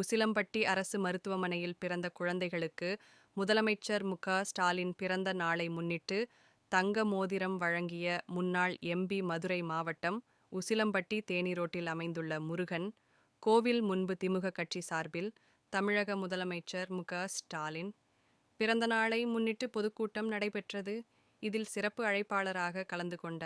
உசிலம்பட்டி அரசு மருத்துவமனையில் பிறந்த குழந்தைகளுக்கு முதலமைச்சர் மு. ஸ்டாலின் பிறந்த நாளை முன்னிட்டு தங்க மோதிரம் வழங்கிய முன்னாள் எம்பி மதுரை மாவட்டம் உசிலம்பட்டி தேனிரோட்டில் அமைந்துள்ள முருகன் கோவில் முன்பு திமுக கட்சி சார்பில் தமிழக முதலமைச்சர் மு. ஸ்டாலின். பிறந்த நாளை முன்னிட்டு பொதுக்கூட்டம் நடைபெற்றது. இதில் சிறப்பு அழைப்பாளராக கலந்து கொண்ட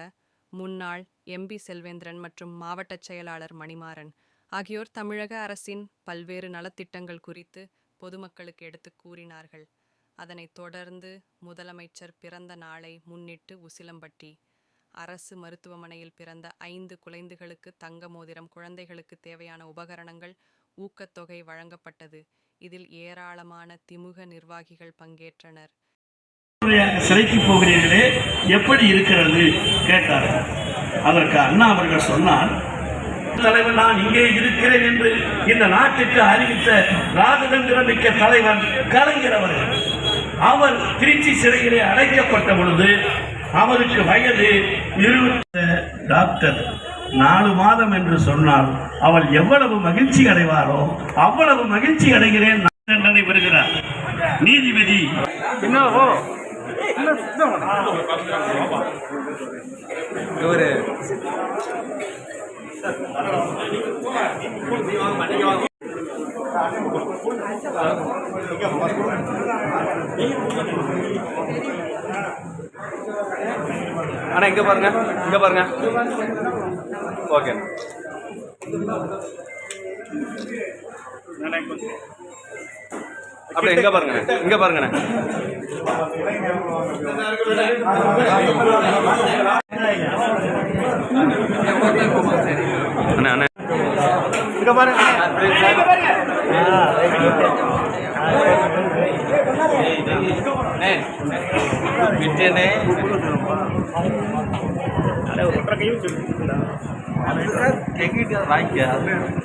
முன்னாள் எம்பி செல்வேந்திரன் மற்றும் மாவட்ட செயலாளர் மணிமாறன். ஆகியோர் தமிழக அரசின் பல்வேறு நலத்திட்டங்கள் குறித்து பொதுமக்களுக்கு எடுத்து கூறினார்கள். அதனைத் தொடர்ந்து முதலமைச்சர் பிறந்த நாளை முன்னிட்டு உசிலம்பட்டி அரசு மருத்துவமனையில் பிறந்த ஐந்து குழந்தைகளுக்கு தங்க மோதிரம் குழந்தைகளுக்கு தேவையான உபகரணங்கள் ஊக்கத்தொகை வழங்கப்பட்டது. இதில் ஏராளமான திமுக நிர்வாகிகள் பங்கேற்றனர். சிறைக்கு போகிறீர்களே எப்படி இருக்கிறது? கேட்டார்கள். அதற்கு அண்ணா அவர்கள் சொன்னார் தலைவர் நான் இங்கே இருக்கிறேன் என்று இந்த நாட்டுக்கு அறிவித்த ராஜதந்திர மிக்க தலைவர் கலைஞர் அவர்கள். அவர் திருச்சி சிறையிலே அடைக்கப்பட்ட பொழுது அவருக்கு வயது இருபத்தி டாக்டர். நாலு மாதம் என்று சொன்னால் அவள் எவ்வளவு மகிழ்ச்சி அடைவாரோ அவ்வளவு மகிழ்ச்சி அடைகிறேன் நான் தண்டனை பெறுகிறார் நீதிபதி. அண்ணா இங்க பாருங்க இங்க பாருங்க. ஓகே அப்படியே இங்க பாருங்க இங்க பாருங்க. அண்ணா அண்ணா இங்க பாருங்க விட்டேனே வாங்கிக்க